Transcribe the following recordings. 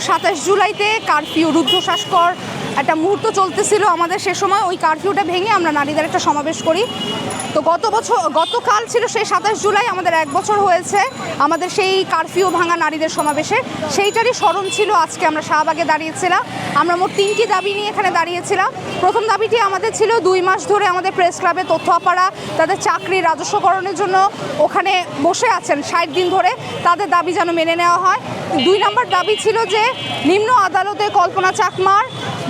সাতাশ জুলাইতে কারফিউ রুদ্ধশ্বাসকর একটা মুহূর্ত চলতেছিল আমাদের সে সময়, ওই কারফিউটা ভেঙে আমরা নারীদের একটা সমাবেশ করি। তো গত বছর, গতকাল ছিল সেই সাতাশ জুলাই, আমাদের এক বছর হয়েছে আমাদের সেই কারফিউ ভাঙা নারীদের সমাবেশে। সেইটারই স্মরণ ছিল আজকে আমরা শাহবাগে দাঁড়িয়েছিলাম। আমরা মোট তিনটি দাবি নিয়ে এখানে দাঁড়িয়েছিলাম। প্রথম দাবিটি আমাদের ছিল দুই মাস ধরে আমাদের প্রেস ক্লাবে তথ্য আপাড়া, তাদের চাকরি রাজস্বকরণের জন্য ওখানে বসে আছেন ষাট দিন ধরে। তাদের দাবি যেন মেনে নেওয়া হয়। দুই নম্বর দাবি ছিল যে, নিম্ন আদালতে কল্পনা চাকমার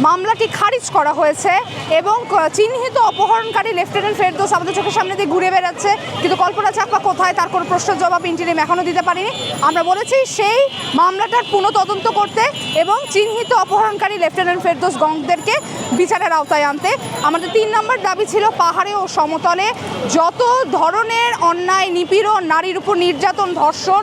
মামলাটি খারিজ করা হয়েছে এবং চিহ্নিত অপহরণকারী লেফটেন্যান্ট ফেরদোস আমাদের চোখের সামনে দিয়ে ঘুরে বেড়াচ্ছে। কিন্তু কল্পনা চাকমা কোথায়? তার কোনো প্রশ্নের জবাব ইন্টারিম এখনও দিতে পারিনি। আমরা বলেছি সেই মামলাটার পুনঃ তদন্ত করতে এবং চিহ্নিত অপহরণকারী লেফটেন্যান্ট ফেরদোস গঙ্গদেরকে বিচারের আওতায় আনতে। আমাদের তিন নম্বর দাবি ছিল পাহাড়ে ও সমতলে যত ধরনের অন্যায়, নিপীড়ন, নারীর উপর নির্যাতন, ধর্ষণ,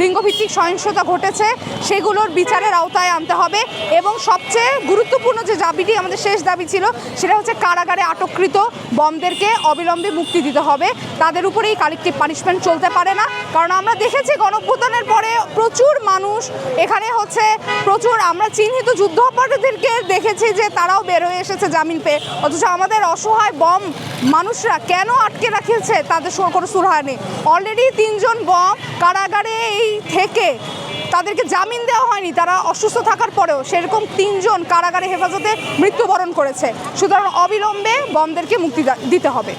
লিঙ্গভিত্তিক সহিংসতা ঘটেছে, সেগুলোর বিচারের আওতায় আনতে হবে এবং সবচেয়ে গুরুত্বপূর্ণ যে দাবিটি আমাদের শেষ দাবি ছিল, সেটা হচ্ছে কারাগারে আটককৃত বমদেরকে অবিলম্বে মুক্তি দিতে হবে। তাদের উপরেই কালেকটিভ পানিশমেন্ট চলতে পারে না। কারণ আমরা দেখেছি গণভ্যুত্থানের পরে প্রচুর মানুষ এখানে হচ্ছে প্রচুর, আমরা চিহ্নিত যুদ্ধ অপরাধীদেরকে দেখেছি যে তারাও বের হয়ে এসেছে জামিন পেয়ে। অথচ আমাদের অসহায় বম মানুষরা কেন আটকে রাখিয়েছে? তাদের কোনো সুরাহা নেই। অলরেডি তিনজন বম কারাগারে এই থেকে তাদেরকে জামিন দেওয়া হয়নি, তারা অসুস্থ থাকার পরেও সেরকম তিনজন কারাগারে হেফাজতে মৃত্যুবরণ করেছে। সুতরাং অবিলম্বে বমদেরকে মুক্তি দিতে হবে।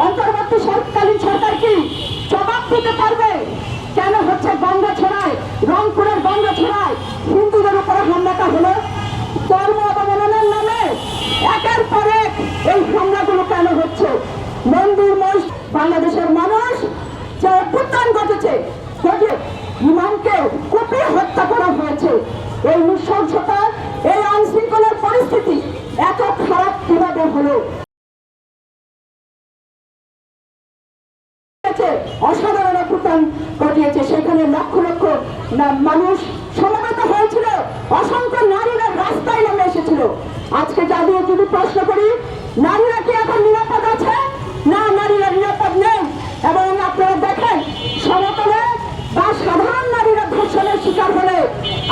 অন্তর্বর্তী সরকালীন সরকার কি জবাব দিতে পারবে? কেন হচ্ছে গঙ্গা ছড়ায়? রংপুরের গঙ্গা ছড়ায় হিন্দুদের উপরে হামলাটা হলো? ধর্ম অবমাননার নামে একের পর এক এই হামলাগুলো কেন হচ্ছে? মন্দির মস বাংলাদেশের মানুষ যে অভ্যুত্থান ঘটেছে, ঘটে, ইমামকে কুপিয়ে হত্যা করা হয়েছে। এই নৃশংসতা এই আইনশৃঙ্খলার পরিস্থিতি এত খারাপ কীভাবে হলো? মানুষ সমবেত হয়েছিল। অসংখ্য নারীরা রাস্তায় নেমে এসেছিল। আজকে যাদের যদি প্রশ্ন করি, নারীরা কি এখন নিরাপদ আছে? না, নারীরা নিরাপদ নেই। এবং আপনারা দেখেন, সমতলে বা সাধারণ নারীরা ধর্ষণের শিকার হলে,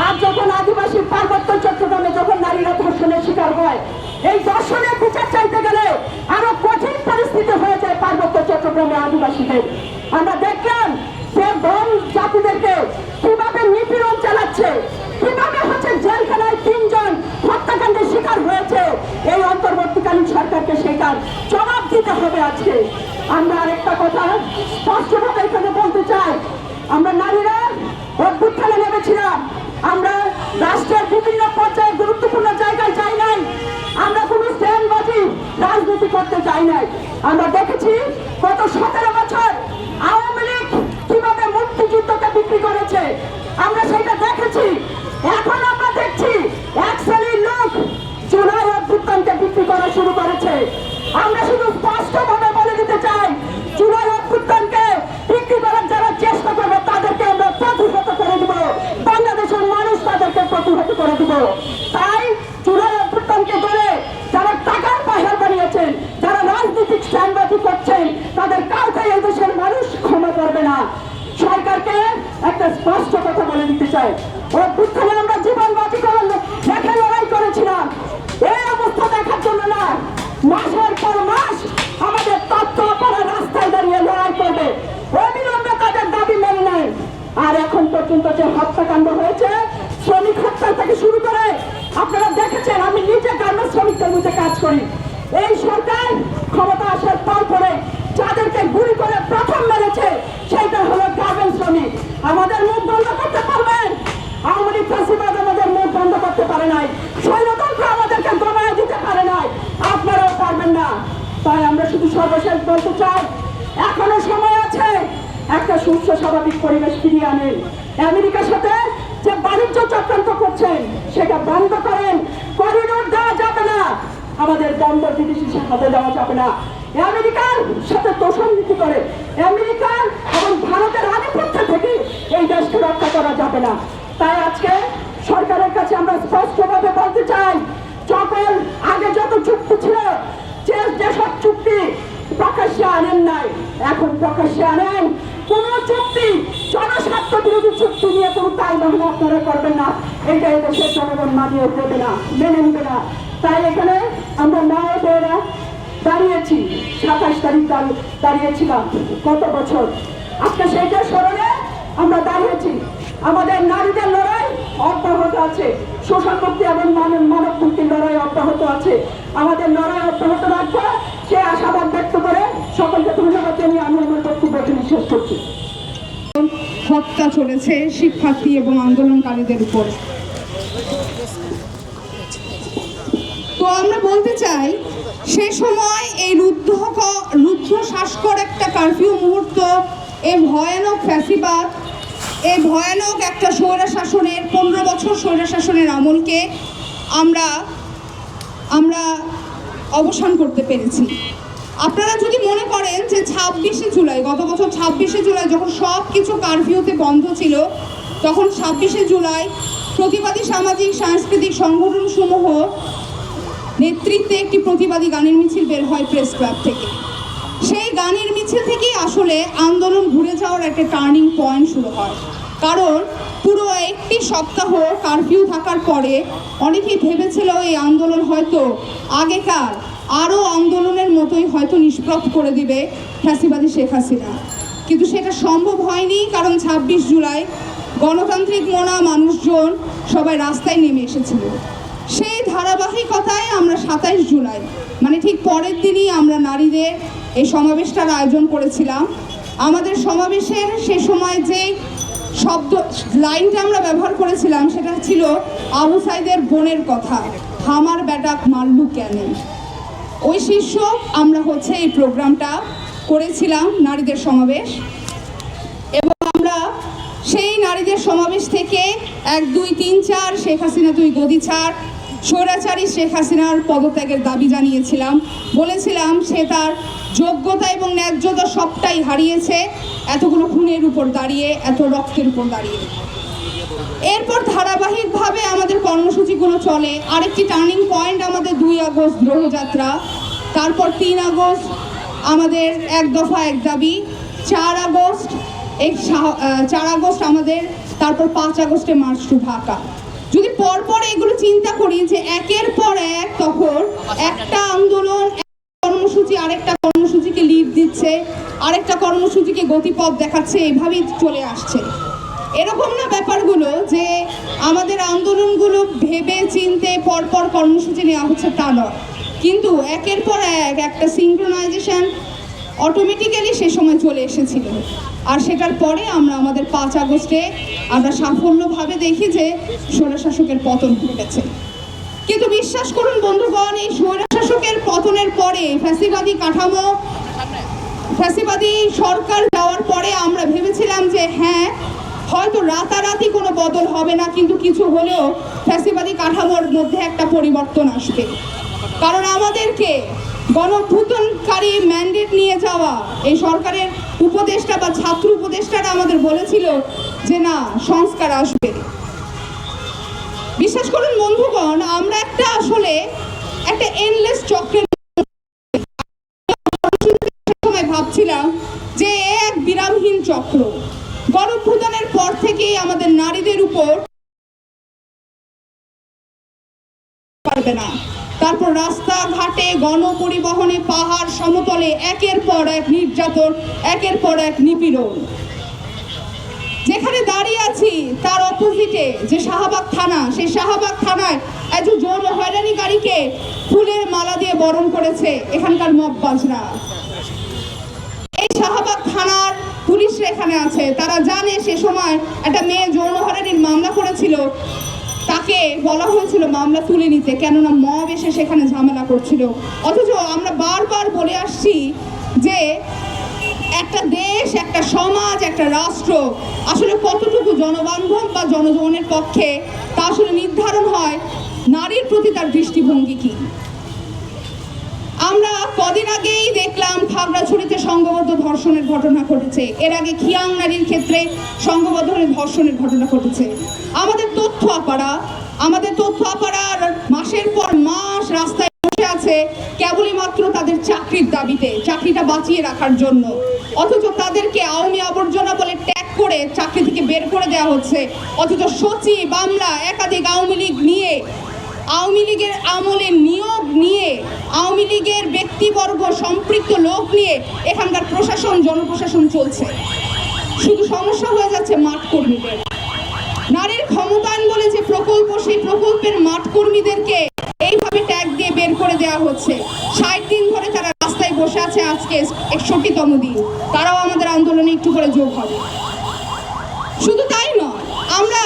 আর যখন আদিবাসী পার্বত্য চট্টগ্রামে যখন নারীরা ধর্ষণের শিকার হয়, এই ধর্ষণের বিচার চাইতে গেলে আরও কঠিন পরিস্থিতি হয়ে যায় পার্বত্য চট্টগ্রামে আদিবাসীদের। আমরা দেখলাম যে বন জাতিদেরকে চালাচ্ছে কীভাবে হচ্ছে জেলখানায় তিনজন হত্যাকাণ্ডের শিকার হয়েছে? এই অন্তর্বর্তীকালীন সরকারকে সেটার জবাব দিতে হবে আজকে। আমরা আরেকটা কথা স্পষ্টভাবে এখানে বলতে চাই। আমরা নারীরা অভ্যুত্থানে নেমেছিলাম। আমরা রাষ্ট্রের বিভিন্ন পর্যায়ে গুরুত্বপূর্ণ জায়গায় যাই নাই। আমরা কোনো স্ট্যান্ডবাজি রাজনীতি করতে চাই নাই। আমরা দেখেছি আমরা শুধু স্পষ্টভাবে বলে দিতে চাই, জুলাই অভ্যুত্থানকে বিক্রি করার যারা চেষ্টা করবে, তাদেরকে আমরা প্রতিহত করে দিব। বাংলাদেশের মানুষ তাদেরকে প্রতিহত করে দিব। তাই জুলাই অভ্যুত্থানকে ধরে যারা টাকার পাহাড় বানিয়েছেন, যারা রাজনৈতিক স্ট্যান্ডবাজি করছেন, তাদের কাউকে এই দেশের মানুষ ক্ষমা করবে না। সরকারকে একটা স্পষ্ট কথা বলে দিতে চাই। অভ্যুত্থানে আমরা জীবন বাজি করে রেখে লড়াই করেছিলাম এই অবস্থা দেখার জন্য না মাসের পর মাস আমাদের তত্ত্ব অপরা রাস্তায় দাঁড়িয়ে লড়াই করবে অবিলম্বে তাদের দাবি মেনে নেয় আর এখন পর্যন্ত যে হত্যাকাণ্ড হয়েছে, শ্রমিক হত্যা থেকে শুরু করে আপনারা দেখেছেন, আমি নিজে গার্মেন্টস শ্রমিকদের মধ্যে কাজ করি। এই সরকার ক্ষমতা আসার পর যাদেরকে গুলি করে প্রথম মেরেছে, সেইটা হলো গার্মেন্টস শ্রমিক। আমাদের মুখ বন্ধ করতে পারবেন? আওয়ামী লীগ ফাঁসিবাদ আমাদের মুখ বন্ধ করতে পারে নাই। স্বৈরতন্ত্র আমাদেরকে দমায় দিতে পারে নাই। আপনারাও পারবেন না। তাই আমরা শুধু সর্বশেষ বলতে চাই, এখনও সময় আছে, একটা সুস্থ স্বাভাবিক পরিবেশ ফিরিয়ে আনেন। আমেরিকার সাথে যে বাণিজ্য চক্রান্ত করছেন, সেটা বন্ধ করেন। করিডোর দেওয়া যাবে না। আমাদের বন্দর বিদেশি হাতে দেওয়া যাবে না। আমেরিকার সাথে তোষণ নীতি করে। আমেরিকার এবং ভারতের আধিপত্য থেকে এই দেশকে রক্ষা করা যাবে না। তাই আজকে সরকারের কাছে আমরা স্পষ্টভাবে বলতে চাই, যখন আগে যত চুক্তি ছিল, যে যেসব চুক্তি প্রকাশ্যে আনেন নাই, এখন প্রকাশ্যে আনেন। কোন চুক্তি, জনস্বার্থ বিরোধী চুক্তি নিয়ে কোনো তাই বাহনা আপনারা করবেন না। এটা দেশের জনগণ মানিয়ে দেবে না, মেনে নেবে না। তাই এখানে আমরা নায়কেরা দাঁড়িয়েছি, সাতাশ তারিখ দাঁড়ি- দাঁড়িয়েছিলাম কত বছর। আজকে সেইটা স্মরণে আমরা দাঁড়িয়েছি। আমাদের নারীদের লড়াই অব্যাহত আছে। শোষণ মুক্তি এবং মানব মানব মুক্তির লড়াই অব্যাহত আছে। আমাদের লড়াই অব্যাহত রাখব। সে আশাবাদ ব্যক্ত করে সকলকে ধন্যবাদ জানিয়ে আমি আমার বক্তব্য এখানে করছি। হত্যা চলেছে শিক্ষার্থী এবং আন্দোলনকারীদের উপর। তো আমরা বলতে চাই, সে সময় এই রুদ্ধ রুদ্ধ শ্বাসকর একটা কারফিউ মুহূর্ত এই ভয়ানক ফ্যাসিবাদ এই ভয়ানক একটা স্বৈরা শাসনের পনেরো বছর স্বৈরা শাসনের আমলকে আমরা আমরা অবসান করতে পেরেছি। আপনারা যদি মনে করেন যে ছাব্বিশে জুলাই, গত বছর ছাব্বিশে জুলাই যখন সব কিছু কারফিউতে বন্ধ ছিল, তখন ছাব্বিশে জুলাই প্রতিবাদী সামাজিক, সাংস্কৃতিক সংগঠনসমূহ নেতৃত্বে একটি প্রতিবাদী গানের মিছিল বের হয় প্রেস ক্লাব থেকে। সেই গানের মিছিল থেকেই আসলে আন্দোলন ঘুরে যাওয়ার একটা টার্নিং পয়েন্ট শুরু হয়। কারণ পুরো একটি সপ্তাহ কারফিউ থাকার পরে অনেকেই ভেবেছিল এই আন্দোলন হয়তো আগেকার আরও আন্দোলনের মতোই হয়তো নিষ্প্রভ করে দিবে ফ্যাসিবাদী শেখ হাসিনা। কিন্তু সেটা সম্ভব হয়নি, কারণ ছাব্বিশ জুলাই গণতান্ত্রিক মনা মানুষজন সবাই রাস্তায় নেমে এসেছিল। সেই ধারাবাহিকতায় আমরা সাতাইশ জুলাই মানে ঠিক পরের দিনই আমরা নারীদের এই সমাবেশটার আয়োজন করেছিলাম। আমাদের সমাবেশের সে সময় যে শব্দ, লাইনটা আমরা ব্যবহার করেছিলাম, সেটা ছিল আবু সাইদের বোনের কথা, হামার ব্যাটাক মাল্লু কেন? ওই শীর্ষক আমরা হচ্ছে এই প্রোগ্রামটা করেছিলাম নারীদের সমাবেশ। এবং আমরা সেই নারীদের সমাবেশ থেকে এক, দুই, তিন, চার, শেখ হাসিনা দুই গদি ছাড় স্বৈরাচারী শেখ হাসিনার পদত্যাগের দাবি জানিয়েছিলাম। বলেছিলাম সে তার যোগ্যতা এবং ন্যায্যতা সবটাই হারিয়েছে। এতগুলো খুনের উপর দাঁড়িয়ে এত রক্তের উপর দাঁড়িয়ে। এরপর ধারাবাহিকভাবে আমাদের কর্মসূচিগুলো চলে। আরেকটি টার্নিং পয়েন্ট আমাদের দুই আগস্ট গ্রহযাত্রা তারপর তিন আগস্ট আমাদের এক দফা এক দাবি চার আগস্ট আহ, চার আগস্ট আমাদের তারপর পাঁচ আগস্টে মার্চ টু ঢাকা। পরপর এগুলো চিন্তা করি যে একের পর এক তখন একটা আন্দোলন কর্মসূচি, আরেকটা কর্মসূচিকে লিড দিচ্ছে, আরেকটা কর্মসূচিকে গতিপথ দেখাচ্ছে, এভাবেই চলে আসছে। এরকম না ব্যাপারগুলো যে আমাদের আন্দোলনগুলো ভেবে চিনতে পরপর কর্মসূচি নেওয়া হচ্ছে তা নয়। কিন্তু একের পর এক একটা সিঙ্ক্রোনাইজেশন অটোমেটিক্যালি সে সময় চলে এসেছিল। আর সেটার পরে আমরা আমাদের পাঁচ আগস্টে আমরা সাফল্যভাবে দেখি যে স্বৈরশাসকের পতন ঘটেছে। কিন্তু বিশ্বাস করুন বন্ধুগণ, এই স্বৈরশাসকের পতনের পরে ফ্যাসিবাদী কাঠামো, ফ্যাসিবাদী সরকার যাওয়ার পরে আমরা ভেবেছিলাম যে হ্যাঁ হয়তো রাতারাতি কোনো বদল হবে না, কিন্তু কিছু হলেও ফ্যাসিবাদী কাঠামোর মধ্যে একটা পরিবর্তন আসবে। কারণ আমাদেরকে গণভূতনকারী ম্যান্ডেট নিয়ে যাওয়া। এই সরকারের উপদেষ্টা বা ছাত্র উপদেষ্টারা আমাদের বলেছিল যে না, সংস্কার আসবে। বিশ্বাস করুন বন্ধুগণ, আমরা একটা আসলে একটা এনলেস চক্রের সময় ভাবছিলাম যে এক বিরামহীন চক্র। গণভূদানের পর থেকেই আমাদের নারীদের উপর পারবে না। তারপর রাস্তাঘাটে গণপরিবহনে পাহাড় সমতলে একের পর এক নির্যাতন, একের পর এক নিপীড়ন। যেখানে দাঁড়িয়ে আছি, তার অপোজিটে যে শাহবাগ থানা, সেই শাহবাগ থানায় একজন যৌন হয়রানিকারীকে ফুলের মালা দিয়ে বরণ করেছে এখানকার মববাজরা এই শাহবাগ থানার পুলিশরা এখানে আছে। তারা জানে সে সময় একটা মেয়ে যৌন হয়রানির মামলা করেছিল। তাকে বলা হয়েছিল মামলা তুলে নিতে, কেননা মব এসে সেখানে ঝামেলা করছিল। অথচ আমরা বারবার বলে আসছি যে একটা দেশ, একটা সমাজ, একটা রাষ্ট্র আসলে কতটুকু জনবান্ধব বা জনগণের পক্ষে তা আসলে নির্ধারণ হয়, নারীর প্রতি তার দৃষ্টিভঙ্গি কি? আমরা কদিন আগেই দেখলাম খাগড়াছড়িতে সংঘবদ্ধ ধর্ষণের ঘটনা ঘটেছে। এর আগে খিয়াং নারীর ক্ষেত্রে সংঘবদ্ধ ধর্ষণের ঘটনা ঘটেছে। আমাদের তথ্য আপাড়া, আমাদের তথ্য আপাড়ার মাসের পর মাস রাস্তায় বসে আছে কেবলই মাত্র তাদের চাকরির দাবিতে, চাকরিটা বাঁচিয়ে রাখার জন্য। অথচ তাদেরকে আওয়ামী আবর্জনা বলে ট্যাগ করে চাকরি থেকে বের করে দেওয়া হচ্ছে। অথচ সচিব, আমরা একাধিক আওয়ামী লীগ নিয়ে, আওয়ামী লীগের আমলে নিয়োগ নিয়ে, আওয়ামী লীগের ব্যক্তিবর্গ, সম্পৃক্ত লোক নিয়ে এখানকার প্রশাসন, জনপ্রশাসন চলছে। শুধু সমস্যা হয়ে যাচ্ছে মাঠ কর্মীদের। বলে যে প্রকল্প, সেই প্রকল্পের মাঠ কর্মীদেরকে এইভাবে ট্যাগ দিয়ে বের করে দেওয়া হচ্ছে। ষাট দিন ধরে তারা রাস্তায় বসে আছে আজকে একষট্টিতম দিন। তারাও আমাদের আন্দোলনে একটু করে যোগ হবে। শুধু তাই নয়, আমরা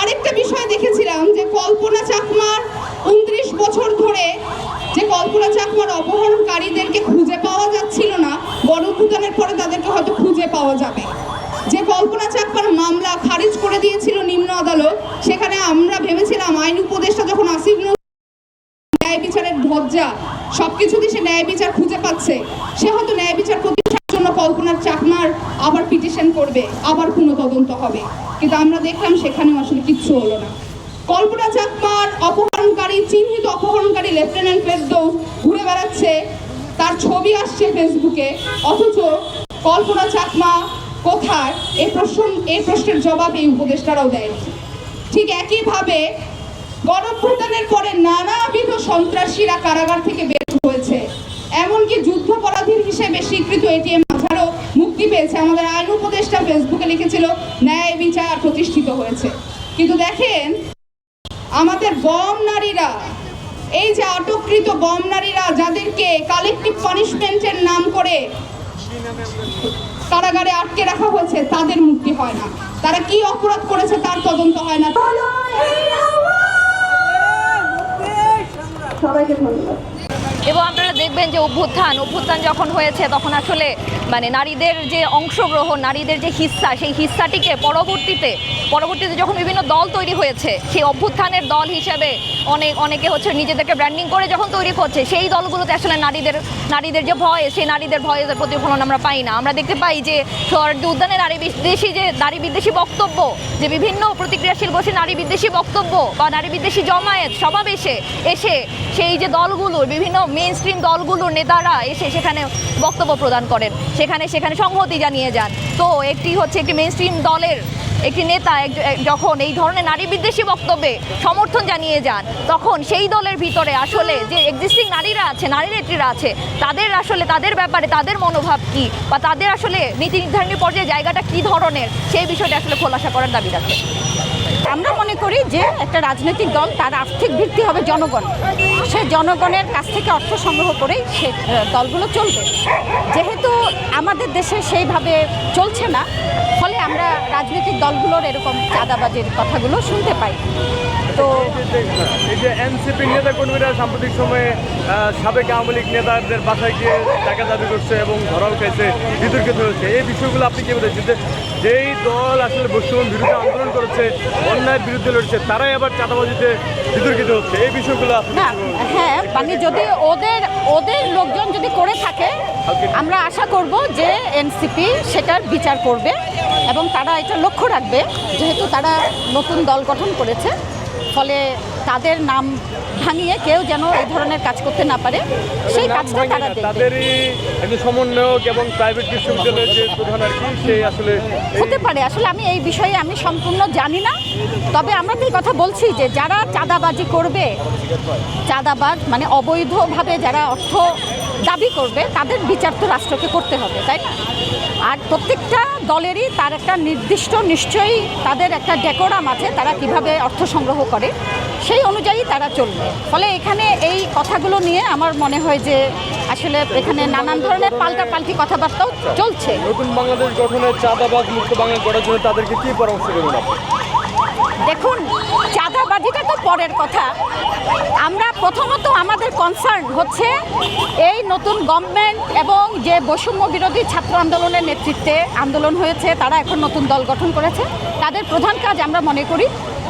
আরেকটা বিষয় দেখেছিলাম যে কল্পনা চাকমার উনত্রিশ বছর ধরে যে কল্পনা চাকমার অপহরণকারীদেরকে খুঁজে পাওয়া যাচ্ছিল না গণভূতানের পরে তাদেরকে হয়তো খুঁজে পাওয়া যাবে। যে কল্পনা চাকমার মামলা খারিজ করে দিয়েছিল নিম্ন আদালত, সেখানে আমরা ভেবেছিলাম আইন উপদেষ্টা যখন আসিফ ন্যায় বিচারের ধজ্জা সবকিছুতে সে ন্যায় বিচার খুঁজে পাচ্ছে। সে হয়তো ন্যায় বিচার প্রতিষ্ঠার জন্য কল্পনার চাকমার আবার পিটিশন করবে, আবার কোনো তদন্ত হবে। কিন্তু আমরা দেখলাম সেখানেও আসলে কিচ্ছু হলো না। কল্পনা চাকমার অপহরণকারী, চিহ্নিত অপহরণকারী লেফটেন্যান্ট ফেরদৌস ঘুরে বেড়াচ্ছে। তার ছবি আসছে ফেসবুকে, অথচ কল্পনা চাকমা কোথায়? এই প্রশ্ন এই প্রশ্নের জবাব এই উপদেষ্টারাও দেয়নি ঠিক একইভাবে গণভ্যুত্থানের পরে নানাবিধ সন্ত্রাসীরা কারাগার থেকে বের হয়েছে। এমনকি যুদ্ধাপরাধীর হিসেবে স্বীকৃত এটিএম আজহারও মুক্তি পেয়েছে। আমাদের আইন উপদেষ্টা ফেসবুকে লিখেছিল, ন্যায় বিচার প্রতিষ্ঠিত হয়েছে। কিন্তু দেখেন, আমাদের বম নারীরা, এই যে আটককৃত বম নারীরা, যাদেরকে কালেকটিভ পানিশমেন্টের নাম করে কারাগারে আটকে রাখা হয়েছে তাদের মুক্তি হয় না। তারা কি অপরাধ করেছে তার তদন্ত হয় না। সবাইকে ধন্যবাদ। এবং আপনারা দেখবেন যে অভ্যুত্থান অভ্যুত্থান যখন হয়েছে তখন আসলে মানে নারীদের যে অংশগ্রহণ, নারীদের যে হিস্সা, সেই হিস্সাটিকে পরবর্তীতে পরবর্তীতে যখন বিভিন্ন দল তৈরি হয়েছে, সেই অভ্যুত্থানের দল হিসেবে অনেক, অনেকে হচ্ছে নিজেদেরকে ব্র্যান্ডিং করে যখন তৈরি করছে, সেই দলগুলোতে আসলে নারীদের নারীদের যে ভয়, সেই নারীদের ভয়ের প্রতিফলন আমরা পাই না। আমরা দেখতে পাই যে সোহরাওয়ার্দী উদ্যানে নারী বিদ্বেষী যে, নারী বিদ্বেষী বক্তব্য, যে বিভিন্ন প্রতিক্রিয়াশীল বসে নারী বিদ্বেষী বক্তব্য বা নারী বিদ্বেষী জমায়েত, সমাবেশে এসে সেই যে দলগুলোর, বিভিন্ন মেইন স্ট্রিম দলগুলোর নেতারা এসে সেখানে বক্তব্য প্রদান করেন। সেখানে সেখানে সংহতি জানিয়ে যান। তো একটি হচ্ছে একটি মেইন স্ট্রিম দলের একটি নেতা যখন এই ধরনের নারী বিদ্বেষী বক্তব্যে সমর্থন জানিয়ে যান, তখন সেই দলের ভিতরে আসলে যে এক্সিস্টিং নারীরা আছে, নারী নেত্রীরা আছে, তাদের আসলে তাদের ব্যাপারে তাদের মনোভাব কি বা তাদের আসলে নীতি নির্ধারণী পর্যায়ে জায়গাটা কি ধরনের, সেই বিষয়টা আসলে খোলাসা করার দাবি রাখে। আমরা মনে করি যে একটা রাজনৈতিক দল তার আর্থিক ভিত্তি হবে জনগণ। সে জনগণের কাছ থেকে অর্থ সংগ্রহ করেই সে দলগুলো চলবে। যেহেতু আমাদের দেশে সেইভাবে চলছে না, ফলে আমরা রাজনৈতিক দলগুলোর এরকম চাঁদাবাজির কথাগুলো শুনতে পাই। তো এই যে এনসিপি নেতা কর্মীরা সাম্প্রতিক সময়ে সাবেক আওয়ামী লীগ নেতাদের বাসায় গিয়ে টাকা দাবি করছে এবং ধরাও খাইছে, বিতর্কিত হয়েছে এই বিষয়গুলো আপনি কি বলেছেন? যে যেই দল আসলে বৈষম্য বিরুদ্ধে আন্দোলন করেছে, অন্যায়ের বিরুদ্ধে লড়ছে তারাই আবার চাঁদাবাজিতে বিতর্কিত হচ্ছে। এই বিষয়গুলো না হ্যাঁ মানে যদি ওদের ওদের লোকজন যদি করে থাকে আমরা আশা করব যে এনসিপি সেটার বিচার করবে এবং তারা এটা লক্ষ্য রাখবে যেহেতু তারা নতুন দল গঠন করেছে ফলে তাদের নাম ভাঙিয়ে কেউ যেন এই ধরনের কাজ করতে না পারে সেই কাজটা তারা তাদেরই একজন সমন্বয়ক এবং প্রাইভেট বিশ্ববিদ্যালয়ের যে প্রধান আর কি সেই আসলে হতে পারে আসলে আমি এই বিষয়ে আমি সম্পূর্ণ জানি না। তবে আমরা তো কথা বলছি যে যারা চাঁদাবাজি করবে চাঁদাবাজ মানে অবৈধভাবে যারা অর্থ দাবি করবে তাদের বিচার তো রাষ্ট্রকে করতে হবে তাই না? আর প্রত্যেকটা দলেরই তার একটা নির্দিষ্ট নিশ্চয়ই তাদের একটা ডেকোরাম আছে তারা কীভাবে অর্থ সংগ্রহ করে। সেই অনুযায়ী তারা চলবে। ফলে এখানে এই কথাগুলো নিয়ে আমার মনে হয় যে আসলে এখানে নানান ধরনের পাল্টাপাল্টি কথাবার্তাও চলছে। নতুন বাংলাদেশ গঠনের চাঁদাবাজ মুক্ত বাংলা করার জন্য তাদেরকে কি পরামর্শ দেবেন দেখুন চাঁদাবাজিটা তো পরের কথা। আমরা প্রথমত আমাদের কনসার্ন হচ্ছে এই নতুন গভর্নমেন্ট এবং যে বৈষম্য বিরোধী ছাত্র আন্দোলনের নেতৃত্বে আন্দোলন হয়েছে তারা এখন নতুন দল গঠন করেছে। তাদের প্রধান কাজ আমরা মনে করি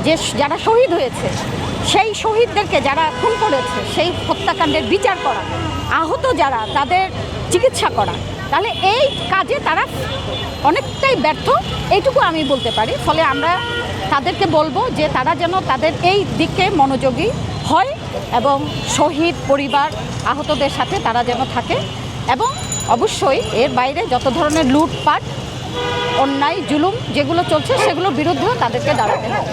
যে যারা শহীদ হয়েছে সেই শহীদদেরকে যারা খুন করেছে, সেই হত্যাকাণ্ডের বিচার করা আহত যারা, তাদের চিকিৎসা করা তাহলে এই কাজে তারা অনেকটাই ব্যর্থ, এইটুকু আমি বলতে পারি। ফলে আমরা তাদেরকে বলব যে তারা যেন তাদের এই দিকে মনোযোগী হয় এবং শহীদ পরিবার, আহতদের সাথে তারা যেন থাকে এবং অবশ্যই এর বাইরে যত ধরনের লুটপাট, অন্যায়, জুলুম যেগুলো চলছে, সেগুলোর বিরুদ্ধেও তাদেরকে দাঁড়াতে হবে।